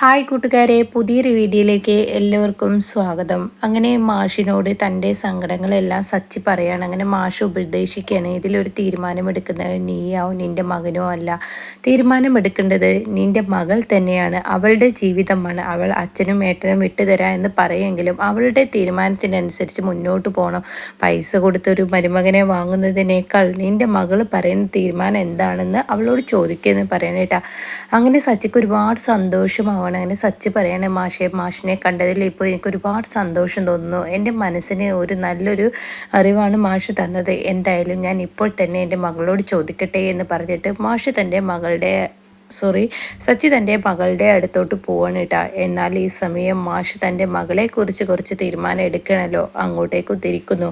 Hi കൂട്ടുകാരെ പുതിയൊരു വീഡിയോയിലേക്ക് എല്ലാവർക്കും സ്വാഗതം. അങ്ങനെ മാഷിനോട് തന്റെ സങ്കടങ്ങളെല്ലാം സച്ചി പറയാണ്. അങ്ങനെ മാഷ് ഉപദേശിക്കുകയാണ്. ഇതിലൊരു തീരുമാനമെടുക്കുന്നത് നീയോ നിന്റെ മകനോ അല്ല. തീരുമാനമെടുക്കേണ്ടത് നിന്റെ മകൾ തന്നെയാണ്. അവളുടെ ജീവിതമാണ്. അവൾ അച്ഛനും ഏട്ടനും വിട്ടുതരാ എന്ന് പറയുമെങ്കിലും അവളുടെ തീരുമാനത്തിനനുസരിച്ച് മുന്നോട്ട് പോകണം പൈസ കൊടുത്തൊരു മരുമകനെ വാങ്ങുന്നതിനേക്കാൾ നിന്റെ മകൾ പറയുന്ന തീരുമാനം എന്താണെന്ന് അവളോട് ചോദിക്കുമെന്ന് പറയണേട്ടാ. അങ്ങനെ സച്ചിക്ക് ഒരുപാട് സന്തോഷമാവും ആവണം അങ്ങനെ സച്ച് പറയണേ മാഷെ മാഷിനെ കണ്ടതിൽ ഇപ്പോൾ എനിക്ക് ഒരുപാട് സന്തോഷം തോന്നുന്നു. എന്റെ മനസ്സിന് ഒരു നല്ലൊരു അറിവാണ് മാഷ് തന്നത്. എന്തായാലും ഞാൻ ഇപ്പോൾ തന്നെ എന്റെ മകളോട് ചോദിക്കട്ടെ എന്ന് പറഞ്ഞിട്ട് മാഷ് തന്റെ മകളുടെ സോറി സച്ചി തന്റെ മകളുടെ അടുത്തോട്ട് പോവാണ് കേട്ടാ. എന്നാൽ ഈ സമയം മാഷ് തന്റെ മകളെക്കുറിച്ച് കുറച്ച് തീരുമാനം എടുക്കണമല്ലോ അങ്ങോട്ടേക്ക് തിരിക്കുന്നു.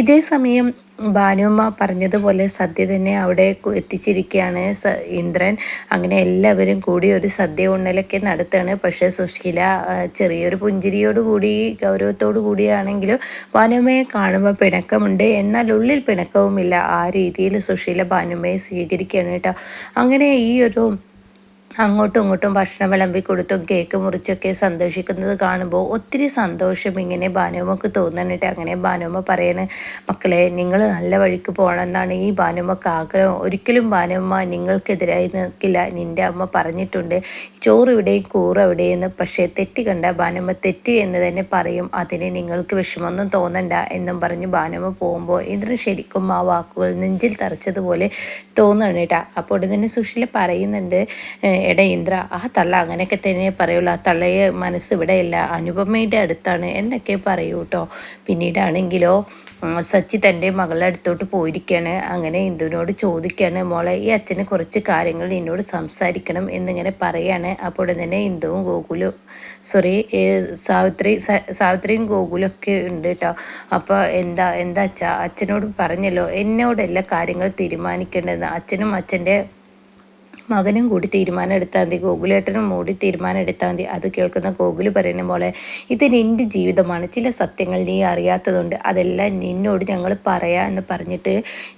ഇതേ സമയം ഭാനുമ്മ പറഞ്ഞതുപോലെ സദ്യ തന്നെ അവിടെ എത്തിച്ചിരിക്കുകയാണ് ഇന്ദ്രൻ. അങ്ങനെ എല്ലാവരും കൂടി ഒരു സദ്യ ഉണ്ണലൊക്കെ നടത്തുകയാണ് പക്ഷേ സുശീല ചെറിയൊരു പുഞ്ചിരിയോട് കൂടി ഗൗരവത്തോടു കൂടിയാണെങ്കിലും ഭാനുമ്മയെ കാണുമ്പോൾ പിണക്കമുണ്ട്. എന്നാൽ ഉള്ളിൽ പിണക്കവുമില്ല. ആ രീതിയിൽ സുശീല ഭാനുമ്മയെ സ്വീകരിക്കുകയാണ് കേട്ടോ. അങ്ങനെ ഈ ഒരു അങ്ങോട്ടും ഇങ്ങോട്ടും ഭക്ഷണം വിളമ്പി കൊടുത്തും കേക്ക് മുറിച്ചൊക്കെ സന്തോഷിക്കുന്നത് കാണുമ്പോൾ ഒത്തിരി സന്തോഷം ഇങ്ങനെ ഭാനുമക്ക് തോന്നണിട്ട് അങ്ങനെ ഭാനുമ പറയണ് മക്കളെ നിങ്ങൾ നല്ല വഴിക്ക് പോകണം എന്നാണ് ഈ ഭാനുമക്ക് ആഗ്രഹം. ഒരിക്കലും ഭാനുമ്മ നിങ്ങൾക്കെതിരായി നിൽക്കില്ല. നിന്റെ അമ്മ പറഞ്ഞിട്ടുണ്ട് ചോറ് ഇവിടെയും കൂറ് എവിടെയെന്ന്. പക്ഷേ തെറ്റ് കണ്ട ഭാനുമ്മ തെറ്റ് എന്ന് തന്നെ പറയും. അതിന് നിങ്ങൾക്ക് വിഷമമൊന്നും തോന്നണ്ട എന്നും പറഞ്ഞ് ഭാനുമ്മ പോകുമ്പോൾ ഇതിന് ശരിക്കും ആ വാക്കുകൾ നെഞ്ചിൽ തറച്ചതുപോലെ തോന്നണം കേട്ടാ അപ്പോൾ ഉടനെ സുശീല പറയുന്നുണ്ട് എടാ ഇന്ദ്ര ആ തള്ള അങ്ങനെയൊക്കെ തന്നെ പറയുള്ളൂ. ആ തള്ളയെ മനസ്സ് ഇവിടെയല്ല. അനുപമയുടെ അടുത്താണ്. എന്നൊക്കെ പറയൂ കേട്ടോ പിന്നീടാണെങ്കിലോ സച്ചി തന്റെ മകളുടെ അടുത്തോട്ട് പോയിരിക്കുകയാണ് അങ്ങനെ ഇന്ദുവിനോട് ചോദിക്കുകയാണ് മോളെ ഈ അച്ഛന് കുറച്ച് കാര്യങ്ങൾ എന്നോട് സംസാരിക്കണം എന്നിങ്ങനെ പറയാണ്. അപ്പോൾ തന്നെ ഇന്ദുവും ഗോകുലും സോറി സാവിത്രി സാവിത്രിയും ഗോകുലും ഒക്കെ ഉണ്ട് കേട്ടോ അപ്പോൾ എന്താ എന്താ അച്ഛ? അച്ഛനോട് പറഞ്ഞല്ലോ എന്നോട് എല്ലാ കാര്യങ്ങൾ തീരുമാനിക്കേണ്ടത് അച്ഛനും അച്ഛന്റെ മകനും കൂടി തീരുമാനം എടുത്താൽ മതി ഗോകുലേട്ടനും കൂടി തീരുമാനം എടുത്താൽ മതി. അത് കേൾക്കുന്ന ഗോകുൽ പറയുന്ന പോലെ ഇത് നിന്റെ ജീവിതമാണ്. ചില സത്യങ്ങൾ നീ അറിയാത്തതുണ്ട് അതെല്ലാം നിന്നോട് ഞങ്ങൾ പറയാം എന്ന് പറഞ്ഞിട്ട്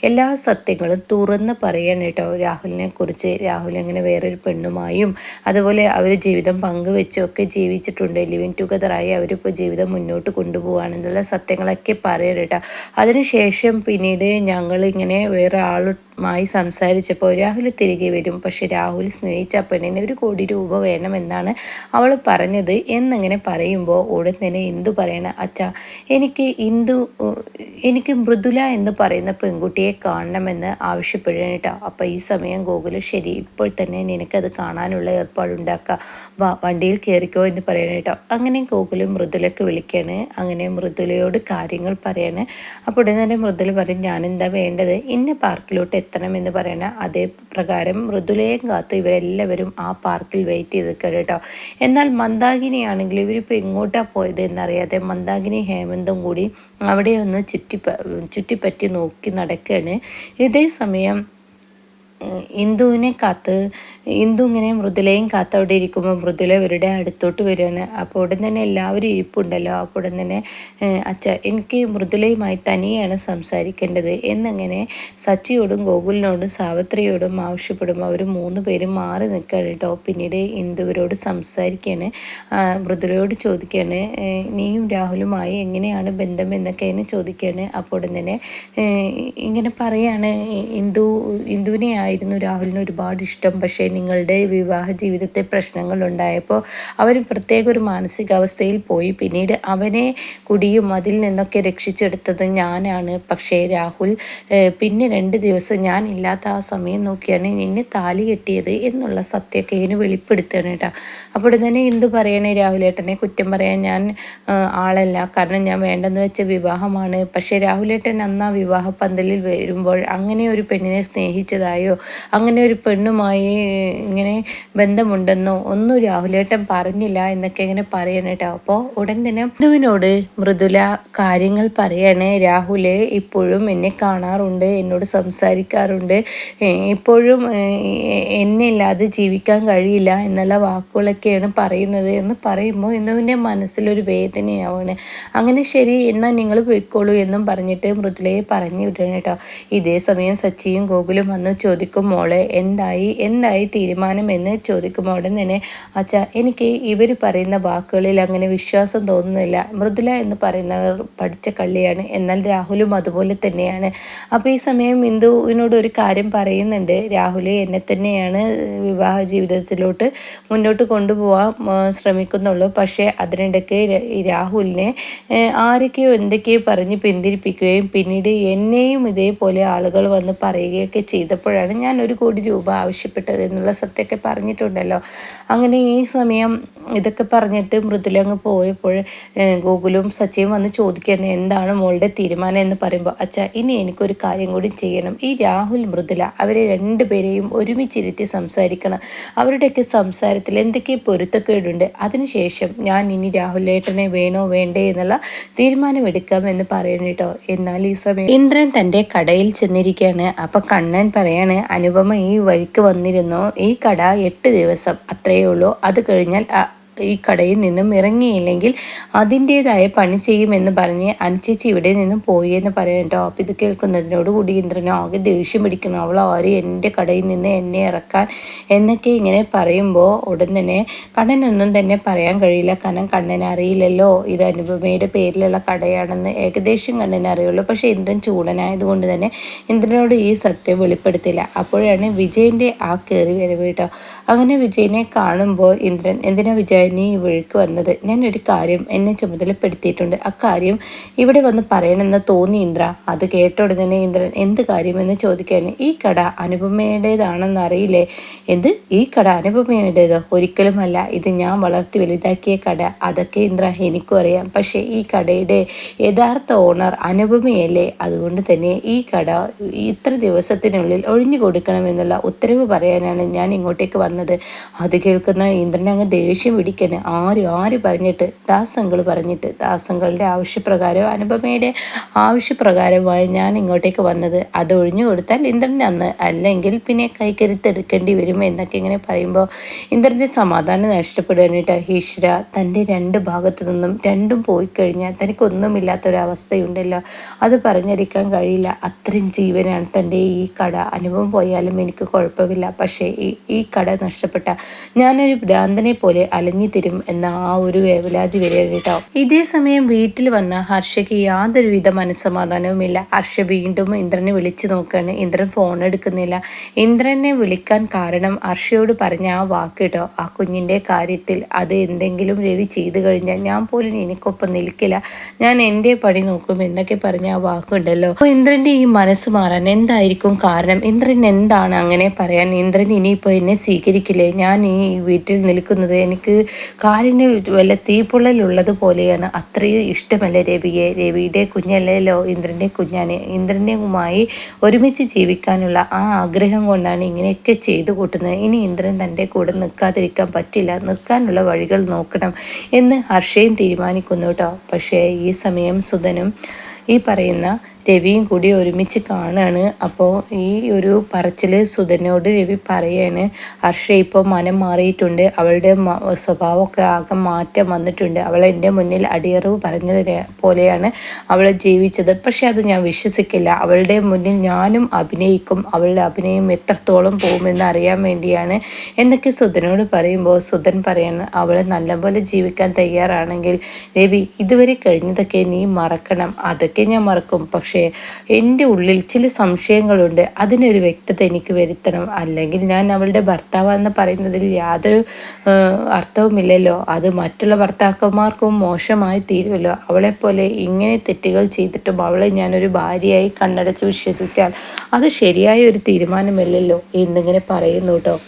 എല്ലാ സത്യങ്ങളും തുറന്ന് പറയണം കേട്ടോ രാഹുലിനെ കുറിച്ച്. രാഹുൽ എങ്ങനെ വേറൊരു പെണ്ണുമായും അതുപോലെ അവർ ജീവിതം പങ്കുവെച്ചും ഒക്കെ ജീവിച്ചിട്ടുണ്ട്. ലിവിങ് ടുഗദറായി അവരിപ്പോൾ ജീവിതം മുന്നോട്ട് കൊണ്ടുപോകുകയാണെന്നുള്ള സത്യങ്ങളൊക്കെ പറയണം കേട്ടോ. അതിനുശേഷം പിന്നീട് ഞങ്ങൾ ഇങ്ങനെ വേറെ ആൾ മായി സംസാരിച്ചപ്പോൾ രാഹുൽ തിരികെ വരും. പക്ഷെ രാഹുൽ സ്നേഹിച്ച പെണ്ണിന് ഒരു കോടി രൂപ വേണമെന്നാണ് അവൾ പറഞ്ഞത്. എന്നിങ്ങനെ പറയുമ്പോൾ ഉടൻ തന്നെ ഇന്ദു പറയണ? അച്ഛ എനിക്ക് ഇന്ദു എനിക്ക് മൃദുല എന്ന് പറയുന്ന പെൺകുട്ടിയെ കാണണമെന്ന് ആവശ്യപ്പെടണേട്ടോ. അപ്പോൾ ഈ സമയം ഗോകുൽ ശരി ഇപ്പോൾ തന്നെ നിനക്കത് കാണാനുള്ള ഏർപ്പാടുണ്ടാക്കുക വാ വണ്ടിയിൽ കയറിക്കോ എന്ന് പറയണേട്ടോ. അങ്ങനെ ഗോകുൽ മൃദുലക്ക് വിളിക്കാണ്. അങ്ങനെ മൃദുലയോട് കാര്യങ്ങൾ പറയാണ്. അപ്പോൾ ഉടൻ തന്നെ മൃദുല പറയും ഞാനെന്താ വേണ്ടത്? ഇന്ന പാർക്കിലോട്ട് എത്തണമെന്ന് പറയുന്ന അതേ പ്രകാരം മൃദുലയും കാത്ത് ഇവരെല്ലാവരും ആ പാർക്കിൽ വെയിറ്റ് ചെയ്ത് കേട്ടോ. എന്നാൽ മന്ദാകിനിയാണെങ്കിൽ ഇവരിപ്പോൾ എങ്ങോട്ടാണ് പോയത് എന്നറിയാതെ മന്ദാകിനി ഹേമന്തും കൂടി അവിടെ ഒന്ന് ചുറ്റി ചുറ്റിപ്പറ്റി നോക്കി നടക്കുകയാണ്. ഇതേ സമയം ഇന്ദുവിനെ കാത്ത് ഇന്ദു ഇങ്ങനെ മൃദുലയും കാത്ത് അവിടെ ഇരിക്കുമ്പോൾ മൃദുല ഇവരുടെ അടുത്തോട്ട് വരികയാണ്. അപ്പോൾ ഉടൻ തന്നെ എല്ലാവരും ഇരിപ്പുണ്ടല്ലോ. അപ്പോൾ ഉടൻ തന്നെ അച്ഛ എനിക്ക് മൃദുലയുമായി തനിയാണ് സംസാരിക്കേണ്ടത് എന്നങ്ങനെ സച്ചിയോടും ഗോകുലിനോടും സാവിത്രിയോടും ആവശ്യപ്പെടുമ്പോൾ അവർ മൂന്ന് പേരും മാറി നിൽക്കുകയാണ് കേട്ടോ. പിന്നീട് ഇന്ദുവരോട് സംസാരിക്കുകയാണ്. മൃദുലയോട് ചോദിക്കുകയാണ് നീയും രാഹുലുമായി എങ്ങനെയാണ് ബന്ധം എന്നൊക്കെ ചോദിക്കുകയാണ്. അപ്പോൾ ഉടൻ തന്നെ ഇങ്ങനെ പറയാണ് ഇന്ദു ഇന്ദുവിനെ ആയിരുന്നു രാഹുലിന് ഒരുപാട് ഇഷ്ടം. പക്ഷേ നിങ്ങളുടെ വിവാഹ ജീവിതത്തെ പ്രശ്നങ്ങൾ ഉണ്ടായപ്പോൾ അവർ പ്രത്യേക ഒരു മാനസികാവസ്ഥയിൽ പോയി. പിന്നീട് അവനെ കുടിയും അതിൽ നിന്നൊക്കെ രക്ഷിച്ചെടുത്തത് ഞാനാണ്. പക്ഷേ രാഹുൽ പിന്നെ രണ്ട് ദിവസം ഞാൻ ഇല്ലാത്ത ആ സമയം നോക്കിയാണ് നിന്നെ താലി കെട്ടിയത് എന്നുള്ള സത്യമൊക്കെ ഇതിന് കേട്ടോ. അപ്പോൾ തന്നെ എന്ത് പറയണേ രാഹുലേട്ടനെ? കുറ്റം പറയാൻ ഞാൻ ആളല്ല. കാരണം ഞാൻ വേണ്ടെന്ന് വെച്ച വിവാഹമാണ്. പക്ഷേ രാഹുലേട്ടൻ അന്ന് ആ വിവാഹ പന്തലിൽ വരുമ്പോൾ അങ്ങനെ ഒരു പെണ്ണിനെ സ്നേഹിച്ചതായോ അങ്ങനെ ഒരു പെണ്ണുമായി ഇങ്ങനെ ബന്ധമുണ്ടെന്നോ ഒന്നും രാഹുലേട്ടൻ പറഞ്ഞില്ല എന്നൊക്കെ ഇങ്ങനെ പറയണേട്ടോ അപ്പോൾ ഉടൻ തന്നെ മൃദുവിനോട് മൃദുല കാര്യങ്ങൾ പറയണേ. രാഹുലെ ഇപ്പോഴും എന്നെ കാണാറുണ്ട് എന്നോട് സംസാരിക്കാറുണ്ട്. ഇപ്പോഴും എന്നെ ഇല്ലാതെ ജീവിക്കാൻ കഴിയില്ല എന്നുള്ള വാക്കുകളൊക്കെയാണ് പറയുന്നത് എന്ന് പറയുമ്പോൾ എന്നുവിന്റെ മനസ്സിലൊരു വേദനയാവാണ്. അങ്ങനെ ശരി എന്നാൽ നിങ്ങൾ പോയിക്കോളൂ എന്നും പറഞ്ഞിട്ട് മൃദുലയെ പറഞ്ഞു വിടണം കേട്ടോ. ഇതേ സമയം സച്ചിയും ഗോകുലും വന്ന് ചോദിക്കും ചോദിക്കും മോളെ എന്തായി? എന്തായി തീരുമാനം എന്ന് ചോദിക്കും ഉടൻ തന്നെ അച്ഛ എനിക്ക് ഇവർ പറയുന്ന വാക്കുകളിൽ അങ്ങനെ വിശ്വാസം തോന്നുന്നില്ല. മൃദുല എന്ന് പറയുന്നവർ പഠിച്ച കള്ളിയാണ്. എന്നാൽ രാഹുലും അതുപോലെ തന്നെയാണ്. അപ്പോൾ ഈ സമയം ഇന്ദുവിനോട് ഒരു കാര്യം പറയുന്നുണ്ട്. രാഹുൽ എന്നെ തന്നെയാണ് വിവാഹ ജീവിതത്തിലോട്ട് മുന്നോട്ട് കൊണ്ടുപോകാൻ ശ്രമിക്കുന്നുള്ളൂ. പക്ഷേ അതിനിടയ്ക്ക് രാഹുലിനെ ആരൊക്കെയോ എന്തൊക്കെയോ പറഞ്ഞ് പിന്തിരിപ്പിക്കുകയും പിന്നീട് എന്നെയും ഇതേപോലെ ആളുകൾ വന്ന് പറയുകയൊക്കെ ചെയ്തപ്പോഴാണ് ഞാൻ ഒരു കോടി രൂപ ആവശ്യപ്പെട്ടത് എന്നുള്ള സത്യമൊക്കെ പറഞ്ഞിട്ടുണ്ടല്ലോ. അങ്ങനെ ഈ സമയം ഇതൊക്കെ പറഞ്ഞിട്ട് മൃദുലങ്ങ് പോയപ്പോൾ ഗോകുലും സച്ചിയും വന്ന് ചോദിക്കുന്നത് എന്താണ് മോളുടെ തീരുമാനം? എന്ന് പറയുമ്പോൾ അച്ഛ ഇനി എനിക്കൊരു കാര്യം കൂടി ചെയ്യണം. ഈ രാഹുൽ മൃദുല അവരെ രണ്ടുപേരെയും ഒരുമിച്ചിരുത്തി സംസാരിക്കണം. അവരുടെയൊക്കെ സംസാരത്തിൽ എന്തൊക്കെ പൊരുത്തക്കേടുണ്ട്? അതിനുശേഷം ഞാൻ ഇനി രാഹുലേട്ടനെ വേണോ വേണ്ടേ എന്നുള്ള തീരുമാനമെടുക്കാം എന്ന് പറയുന്നു കേട്ടോ. എന്നാൽ ഈ സമയം ഇന്ദ്രൻ തന്റെ കടയിൽ ചെന്നിരിക്കുകയാണ്. അപ്പം കണ്ണൻ പറയാണ് അനുപമ ഈ വഴിക്ക് വന്നിരുന്നോ. ഈ കട എട്ട് ദിവസം അത്രയേ ഉള്ളൂ. അത് കഴിഞ്ഞാൽ ഈ കടയിൽ നിന്നും ഇറങ്ങിയില്ലെങ്കിൽ അതിന്റേതായ പണി ചെയ്യുമെന്ന് പറഞ്ഞ് അനുചേച്ചി ഇവിടെ നിന്നും പോയി എന്ന് പറയണ്ടോ അപ്പം ഇത് കേൾക്കുന്നതിനോട് കൂടി ഇന്ദ്രനോ ആകെ ദേഷ്യം പിടിക്കുന്നു. അവൾ ആരും? എന്റെ കടയിൽ നിന്ന് എന്നെ ഇറക്കാൻ എന്നൊക്കെ ഇങ്ങനെ പറയുമ്പോൾ ഉടൻ തന്നെ കണ്ണനൊന്നും തന്നെ പറയാൻ കഴിയില്ല. കാരണം കണ്ണൻ അറിയില്ലല്ലോ. ഇത് അനുപമയുടെ പേരിലുള്ള കടയാണെന്ന് ഏകദേശം കണ്ണൻ അറിയുള്ളൂ. പക്ഷേ ഇന്ദ്രൻ ചൂടനായതുകൊണ്ട് തന്നെ ഇന്ദ്രനോട് ഈ സത്യം വെളിപ്പെടുത്തില്ല. അപ്പോഴാണ് വിജയന്റെ ആ കയറി വരവ് കേട്ടോ. അങ്ങനെ വിജയനെ കാണുമ്പോൾ ഇന്ദ്രൻ എന്തിനാ വിജയ? നീ ഈ വഴിക്ക് ഞാൻ ഒരു കാര്യം എന്നെ ചുമതലപ്പെടുത്തിയിട്ടുണ്ട്. അക്കാര്യം ഇവിടെ വന്ന് പറയണമെന്ന് തോന്നി ഇന്ദ്ര. അത് കേട്ട ഉടനെ ഇന്ദ്രൻ എന്ത് കാര്യമെന്ന് ചോദിക്കുകയാണ്. ഈ കട അനുപമയുടേതാണെന്ന് അറിയില്ലേ? എന്ത്? ഈ കട അനുപമയുടേതോ? ഒരിക്കലുമല്ല. ഇത് ഞാൻ വളർത്തി വലുതാക്കിയ കട. അതൊക്കെ ഇന്ദ്ര എനിക്കും അറിയാം. പക്ഷേ ഈ കടയുടെ യഥാർത്ഥ ഓണർ അനുപമയല്ലേ? അതുകൊണ്ട് തന്നെ ഈ കട ഇത്ര ദിവസത്തിനുള്ളിൽ ഒഴിഞ്ഞു കൊടുക്കണമെന്നുള്ള ഉത്തരവ് പറയാനാണ് ഞാൻ ഇങ്ങോട്ടേക്ക് വന്നത്. അത് കേൾക്കുന്ന ഇന്ദ്രൻ അങ്ങ് ദേഷ്യം എനിക്കെന്നെ ആര് ആര് പറഞ്ഞിട്ട്? ദാസങ്ങൾ പറഞ്ഞിട്ട് ദാസങ്ങളുടെ ആവശ്യപ്രകാരം അനുപമയുടെ ആവശ്യപ്രകാരമായി ഞാൻ ഇങ്ങോട്ടേക്ക് വന്നത്. അത് ഒഴിഞ്ഞു കൊടുത്താൽ ഇന്ദ്രൻ അന്ന് അല്ലെങ്കിൽ പിന്നെ കൈക്കരുത്തെടുക്കേണ്ടി വരും എന്നൊക്കെ ഇങ്ങനെ പറയുമ്പോൾ ഇന്ദ്രന്റെ സമാധാനം നഷ്ടപ്പെടാനായിട്ട് ഈശ്വര തന്റെ രണ്ട് ഭാഗത്തു നിന്നും രണ്ടും പോയി കഴിഞ്ഞാൽ തനിക്കൊന്നുമില്ലാത്തൊരവസ്ഥയുണ്ടല്ലോ. അത് പറഞ്ഞിരിക്കാൻ കഴിയില്ല. അത്രയും ജീവനാണ് തന്റെ ഈ കട. അനുഭവം പോയാലും എനിക്ക് കുഴപ്പമില്ല. പക്ഷേ ഈ കട നഷ്ടപ്പെട്ട ഞാനൊരു ഭ്രാന്തനെ പോലെ അലഞ്ഞു തരും എന്ന ആ ഒരു വേവലാതി വരികയാണ് കേട്ടോ ഇതേ സമയം വീട്ടിൽ വന്ന ഹർഷയ്ക്ക് യാതൊരുവിധ മനസ്സമാധാനവുമില്ല. ഹർഷ വീണ്ടും ഇന്ദ്രനെ വിളിച്ചു നോക്കുകയാണ് ഇന്ദ്രൻ ഫോൺ എടുക്കുന്നില്ല. ഇന്ദ്രനെ വിളിക്കാൻ കാരണം ഹർഷയോട് പറഞ്ഞ ആ വാക്ക് കേട്ടോ. ആ കുഞ്ഞിന്റെ കാര്യത്തിൽ അത് എന്തെങ്കിലും രവി ചെയ്തു കഴിഞ്ഞാൽ ഞാൻ പോലും എനിക്കൊപ്പം നിൽക്കില്ല. ഞാൻ എന്റെ പണി നോക്കും എന്നൊക്കെ പറഞ്ഞ ആ വാക്കുണ്ടല്ലോ അപ്പോൾ ഇന്ദ്രന്റെ ഈ മനസ്സ് മാറാൻ എന്തായിരിക്കും കാരണം? ഇന്ദ്രൻ എന്താണ് അങ്ങനെ പറയാൻ? ഇന്ദ്രൻ ഇനിയിപ്പോൾ എന്നെ സ്വീകരിക്കില്ലേ? ഞാൻ ഈ വീട്ടിൽ നിൽക്കുന്നത് എനിക്ക് കാലിന് വല്ല തീപ്പുള്ളലുള്ളത് പോലെയാണ്. അത്രയും ഇഷ്ടമല്ല രവിയെ? രവിയുടെ കുഞ്ഞല്ലല്ലോ ഇന്ദ്രന്റെ കുഞ്ഞാണ്. ഇന്ദ്രനുമായി ഒരുമിച്ച് ജീവിക്കാനുള്ള ആ ആഗ്രഹം കൊണ്ടാണ് ഇങ്ങനെയൊക്കെ ചെയ്തു കൂട്ടുന്നത്. ഇനി ഇന്ദ്രൻ തന്റെ കൂടെ നിൽക്കാതിരിക്കാൻ പറ്റില്ല. നിൽക്കാനുള്ള വഴികൾ നോക്കണം എന്ന് ഹർഷയും തീരുമാനിക്കുന്നു കേട്ടോ. പക്ഷേ ഈ സമയം സുധനും ഈ പറയുന്ന രവിയും കൂടി ഒരുമിച്ച് കാണുകയാണ് അപ്പോൾ ഈ ഒരു പറച്ചിൽ സുധനോട് രവി പറയാണ് ഹർഷ ഇപ്പോൾ മനം മാറിയിട്ടുണ്ട്. അവളുടെ സ്വഭാവമൊക്കെ ആകെ മാറ്റം വന്നിട്ടുണ്ട്. അവൾ എന്റെ മുന്നിൽ അടിയറവ് പറഞ്ഞതിനെ പോലെയാണ് അവൾ ജീവിച്ചത്. പക്ഷെ അത് ഞാൻ വിശ്വസിക്കില്ല. അവളുടെ മുന്നിൽ ഞാനും അഭിനയിക്കും. അവളുടെ അഭിനയം എത്രത്തോളം പോകുമെന്ന് അറിയാൻ വേണ്ടിയാണ്. എന്നൊക്കെ സുധനോട് പറയുമ്പോൾ സുധൻ പറയാണ് അവൾ നല്ലപോലെ ജീവിക്കാൻ തയ്യാറാണെങ്കിൽ രവി ഇതുവരെ കഴിഞ്ഞതൊക്കെ നീ മറക്കണം. അതൊക്കെ ഞാൻ മറക്കും. പക്ഷേ എന്റെ ഉള്ളിൽ ചില സംശയങ്ങളുണ്ട്. അതിനൊരു വ്യക്തത എനിക്ക് വരുത്തണം. അല്ലെങ്കിൽ ഞാൻ അവളുടെ ഭർത്താവെന്ന് പറയുന്നതിൽ യാതൊരു അർത്ഥവുമില്ലല്ലോ. അത് മറ്റുള്ള ഭർത്താക്കന്മാർക്കും മോശമായി തീരുമല്ലോ. അവളെപ്പോലെ ഇങ്ങനെ തെറ്റുകൾ ചെയ്തിട്ടും അവളെ ഞാനൊരു ഭാര്യയായി കണ്ണടച്ച് വിശ്വസിച്ചാൽ അത് ശരിയായ ഒരു തീരുമാനമല്ലല്ലോ എന്നിങ്ങനെ പറയുന്നു കേട്ടോ